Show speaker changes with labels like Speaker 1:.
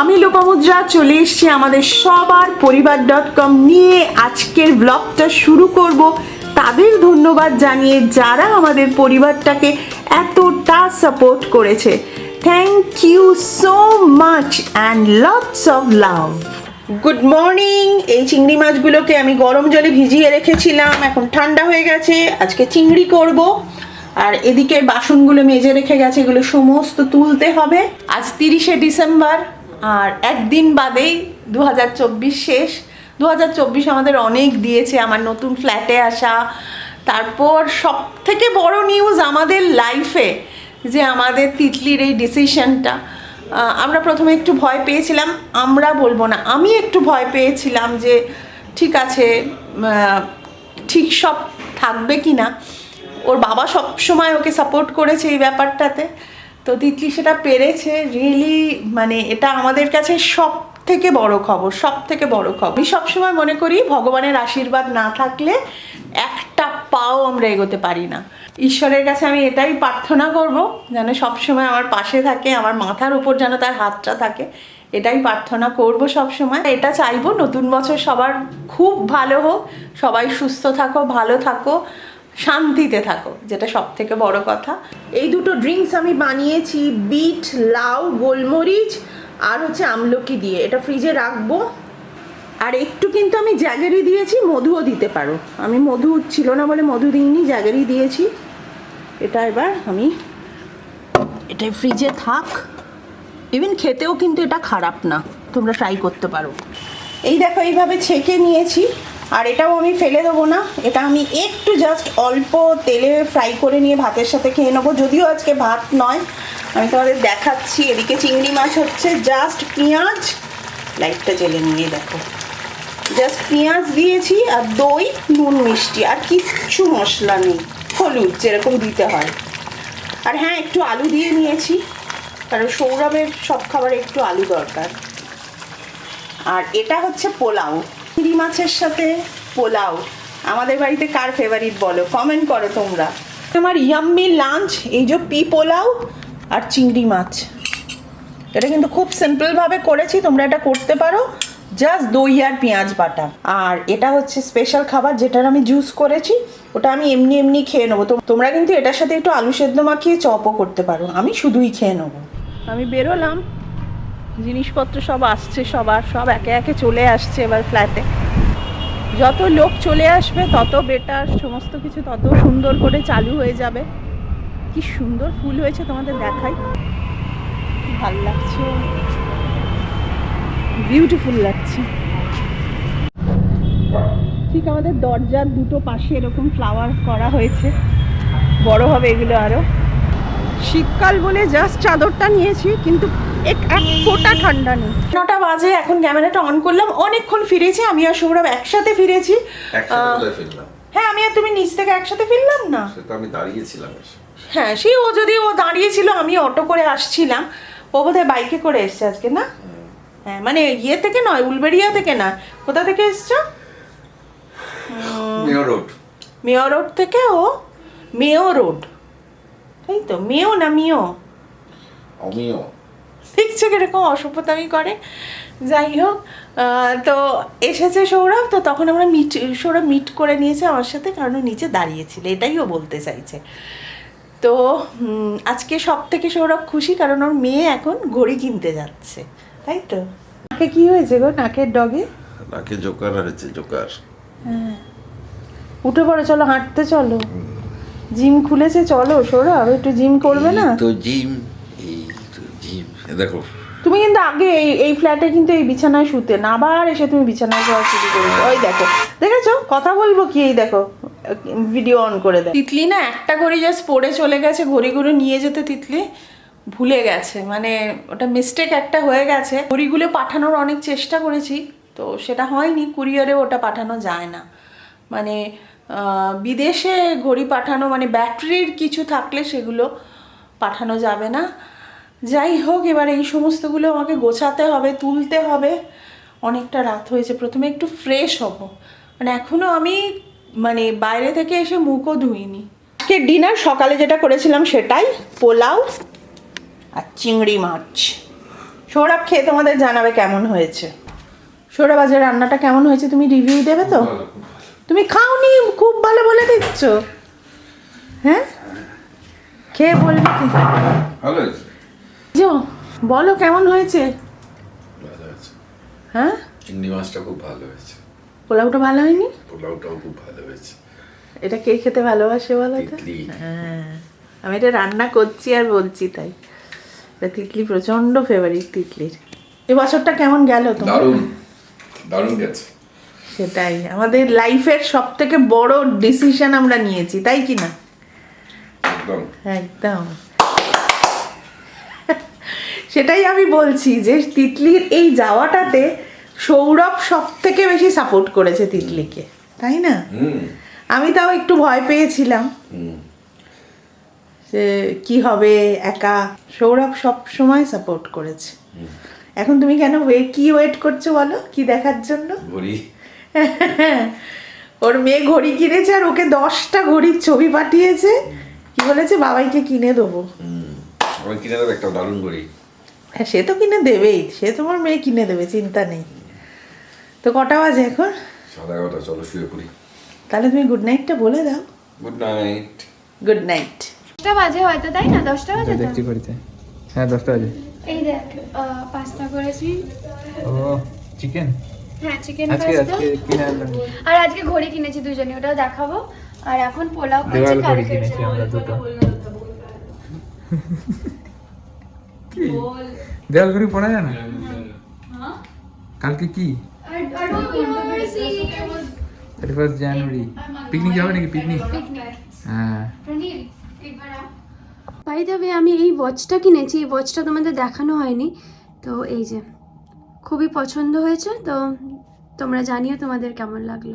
Speaker 1: আমি লোপামুদ্রা চলে এসেছি আমাদের সবার পরিবার ডট কম নিয়ে। আজকের ব্লগটা শুরু করব। তাদের ধন্যবাদ জানিয়ে যারা আমাদের পরিবারটাকে এতটা সাপোর্ট করেছে। Thank you so much and lots of love good morning এই চিংড়ি মাছগুলোকে আমি গরম জলে ভিজিয়ে রেখেছিলাম। এখন ঠান্ডা হয়ে গেছে। আজকে চিংড়ি করব। আর এদিকে বাসনগুলো মেজে রেখে গেছে। এগুলো সমস্ত তুলতে হবে। আজ তিরিশে ডিসেম্বর। আর একদিন বাদেই দু হাজার চব্বিশ শেষ। দু হাজার চব্বিশ আমাদের অনেক দিয়েছে, আমার নতুন ফ্ল্যাটে আসা। তারপর সব থেকে বড় নিউজ আমাদের লাইফে যে আমাদের তিতলির এই ডিসিশনটা আমরা প্রথমে একটু ভয় পেয়েছিলাম, আমরা বলব না, আমি একটু ভয় পেয়েছিলাম যে ঠিক আছে ঠিক সব থাকবে কি না ওর বাবা সব সময় ওকে সাপোর্ট করেছে এই ব্যাপারটাতে। তো তিতলি সেটা পেরেছে। রিয়েলি মানে এটা আমাদের কাছে সব থেকে বড় খবর সব থেকে বড় খবর। আমি সবসময় মনে করি, ভগবানের আশীর্বাদ না থাকলে একটা পাও আমরা এগোতে পারি না। ঈশ্বরের কাছে আমি এটাই প্রার্থনা করব, যেন সবসময় আমার পাশে থাকে, আমার মাথার উপর যেন তার হাতটা থাকে। এটাই প্রার্থনা করব সবসময়। এটা চাইব নতুন বছর সবার খুব ভালো হোক, সবাই সুস্থ থাকো, ভালো থাকো। শান্তিতে থাকো, যেটা সব থেকে বড় কথা। এই দুটো ড্রিঙ্কস আমি বানিয়েছি, বিট, লাউ, গোলমরিচ, আর হচ্ছে আমলকি দিয়ে। এটা ফ্রিজে রাখব। আর একটু কিন্তু আমি জ্যাগেরি দিয়েছি, মধুও দিতে পারো। আমি মধু ছিল না বলে মধু দিইনি জ্যাগেরি দিয়েছি। এটা এবার আমি এটা ফ্রিজে থাক। ইভেন খেতেও কিন্তু এটা খারাপ না, তোমরা ট্রাই করতে পারো। এই দেখো, এইভাবে ছেঁকে নিয়েছি। আর এটাও আমি ফেলে দেবো না। এটা আমি একটু জাস্ট অল্প তেলে ফ্রাই করে নিয়ে ভাতের সাথে খেয়ে নেব। যদিও আজকে ভাত নয়, আমি তোমাদের দেখাচ্ছি। এদিকে চিংড়ি মাছ হচ্ছে জাস্ট পেঁয়াজ, লাইটটা জেলে নিয়ে দেখো। জাস্ট পেঁয়াজ দিয়েছি আর দই, নুন, মিষ্টি আর কিচ্ছু মশলা নেই। হলুদ যেরকম দিতে হয়। আর হ্যাঁ একটু আলু দিয়ে নিয়েছি, কারণ সৌরভের সব খাবারে একটু আলু দরকার। আর এটা হচ্ছে পোলাও। চিংড়ি মাছের সাথে পোলাও। আমাদের বাড়িতে কার ফেভারিট বলো? কমেন্ট করো তোমরা। আমার ইয়াম্মি লাঞ্চ এই যে পি পোলাও আর চিংড়ি মাছ। এটা কিন্তু খুব সিম্পলভাবে করেছি, তোমরা এটা করতে পারো। জাস্ট দই আর পেঁয়াজ বাটা। আর এটা হচ্ছে স্পেশাল খাবার যেটার আমি জুস করেছি, ওটা আমি এমনি এমনি খেয়ে নেব। তোমরা কিন্তু এটার সাথে একটু আলু সেদ্ধ মাখিয়ে চপও করতে পারো। আমি শুধুই খেয়ে নেব। আমি বেরোলাম। জিনিসপত্র সব আসছে সবার, সব একে একে চলে আসছে এবার ফ্ল্যাটে যত লোক চলে আসবে, তত বেটার সমস্ত কিছু তত সুন্দর করে চালু হয়ে যাবে। কি সুন্দর ফুল হয়েছে তোমাদের দেখাই। ভালো লাগছে। বিউটিফুল লাগছে। ঠিক আমাদের দরজার দুটো পাশে এরকম ফ্লাওয়ার করা হয়েছে। বড় হবে এগুলো আরও। শীতকাল বলে জাস্ট চাদরটা নিয়েছি, কিন্তু এক ফোঁটা ঠান্ডা নেই। নটা বাজে এখন ক্যামেরাটা অন করলাম। অনেকক্ষণ ফিরেছি আমি আর সৌরভ একসাথে ফিরেছি। হ্যাঁ আমি আর তুমি নিচ থেকে একসাথে ফিরলাম না?
Speaker 2: সে তো আমি দাঁড়িয়েছিলাম
Speaker 1: হ্যাঁ সেই ও যদি ও দাঁড়িয়েছিল আমি অটো করে আসছিলাম। ও বোধহয় বাইকে করে এসছে আজকে না? হ্যাঁ মানে ইয়ে থেকে নয় উলবেড়িয়া থেকে না। কোথা থেকে এসছো?
Speaker 2: Mayor road.
Speaker 1: মেয়ো রোড থেকে ও? Mayo road. তাই তো মেয়ো না মিও
Speaker 2: অমিও
Speaker 1: দেখছ কীরকম অসভ্যতামি করে। যাই হোক তো এসেছে সৌরভ তো তখন আমরা মিট সৌরভ মিট করে নিয়েছে আমার সাথে কারণ নিচে দাঁড়িয়েছিল এটাই ও বলতে চাইছে। তো আজকে সব থেকে সৌরভ খুশি কারণ ওর মেয়ে এখন ঘড়ি কিনতে যাচ্ছে তাই তো? নাকে কি হয়েছে গো নাকের ডগে?
Speaker 2: নাকি জোকার হয়েছে জোকার।
Speaker 1: উঠে পড়ো চলো হাঁটতে চলো। জিম খুলেছে চলো সৌরভ একটু জিম করবে না?
Speaker 2: তো জিম। দেখো।
Speaker 1: তুমি কিন্তু আগে এই এই ফ্ল্যাটে কিন্তু এই বিছানায় শুতে না আবার এসে তুমি বিছানায় যাওয়া শুরু করেছ। ওই দেখো দেখেছ? কথা বলব কি? এই দেখো ভিডিও অন করে দেয়। তিতলি না একটা ঘড়ি জাস্ট পড়ে চলে গেছে ঘড়িগুলো নিয়ে যেতে তিতলি ভুলে গেছে। মানে ওটা মিস্টেক একটা হয়ে গেছে। ঘড়িগুলো পাঠানোর অনেক চেষ্টা করেছি তো সেটা হয়নি। কুরিয়ারে ওটা পাঠানো যায় না। মানে বিদেশে ঘড়ি পাঠানো মানে ব্যাটারির কিছু থাকলে সেগুলো পাঠানো যাবে না। যাই হোক এবার এই সমস্তগুলো আমাকে গোছাতে হবে তুলতে হবে। অনেকটা রাত হয়েছে প্রথমে একটু ফ্রেশ হব। মানে এখনও আমি মানে বাইরে থেকে এসে মুখও ধুইনি। আজকে ডিনার সকালে যেটা করেছিলাম সেটাই পোলাও আর চিংড়ি মাছ। সৌরভ খেয়ে তোমাদের জানাবে কেমন হয়েছে। সৌরভ আজের রান্নাটা কেমন হয়েছে তুমি রিভিউ দেবে তো? তুমি খাওনি খুব ভালো বলে দিচ্ছ। হ্যাঁ? খেয়ে বলবে কি?
Speaker 2: ভালো হয়েছে।
Speaker 1: বলো কেমন হয়েছে?
Speaker 2: ভালো হয়েছে।
Speaker 1: হ্যাঁ?
Speaker 2: চিংড়ি মাছটা খুব ভালো হয়েছে।
Speaker 1: পোলাওটা ভালো হয়নি?
Speaker 2: পোলাওটাও খুব ভালো হয়েছে।
Speaker 1: এটা কে খেতে ভালোবাসে বলো তো? হ্যাঁ। আমি এটা রান্না করছি আর বলছি তাই। এটা তিতলি প্রচণ্ড ফেভারিট তিতলির। এ বছরটা কেমন গেল তোমার?
Speaker 2: দারুণ। দারুণ গেছে।
Speaker 1: সেটাই। আমাদের লাইফের সব থেকে বড় ডিসিশন আমরা নিয়েছি তাই কি না?
Speaker 2: একদম।
Speaker 1: একদম। সেটাই আমি বলছি যে তিতলির এই যাওয়াটাতে সৌরভ সব থেকে বেশি সাপোর্ট করেছে তিতলিকে তাই না? আমি তাও একটু ভয় পেয়েছিলাম। যে কি হবে একা? সৌরভ সব সময় সাপোর্ট করেছে এখন তুমি কেন ওয়ে কি ওয়েট করছ বলো? কি দেখার জন্য?
Speaker 2: ঘড়ি।
Speaker 1: ওর মেয়ে ঘড়ি কিনেছে আর ওকে দশটা ঘড়ির ছবি পাঠিয়েছে। কি বলেছে? বাবাইকে কিনে দেবো।
Speaker 2: কিনে দেবো একটা দারুণ ঘড়ি।
Speaker 1: হ্যাঁ সে তো কিনে দেবেই। সে তোমার মেয়ে কিনে দেবে চিন্তা নেই। তো কটা বাজে এখন?
Speaker 2: সাদা এগারোটা চলো শুয়ে পড়ি।
Speaker 1: তাহলে তুমি গুড নাইটটা বলে দাও।
Speaker 2: গুড নাইট
Speaker 1: গুড নাইট
Speaker 3: দশটা বাজে হয়তো তাই না? দশটা বাজে
Speaker 4: দেখছি করেছে হ্যাঁ দশটা বাজে।
Speaker 3: এই দেখ আহ, পাস্তা করেছি।
Speaker 4: ও চিকেন
Speaker 3: হ্যাঁ চিকেন
Speaker 4: আজকে
Speaker 3: পাস্তা
Speaker 4: আনলাম
Speaker 3: আর আজকে ঘড়ি কিনেছি দুজনে ওটাও দেখাবো। আর এখন পোলাও করছি কালকে
Speaker 4: কিনেছি আমরা দুটো। কি? দেওয়াল ঘড়ি পড়া যায় না? কালকে কি? থার্টি ফার্স্ট জানুয়ারি পিকনিক যাবে নাকি? পিকনিক হ্যাঁ।
Speaker 3: বাই দ্য ওয়ে আমি এই ওয়াচটা কিনেছি। এই ওয়াচটা তোমাদের দেখানো হয়নি। তো এই যে খুবই পছন্দ হয়েছে। তো তোমরা জানিও তোমাদের কেমন লাগল।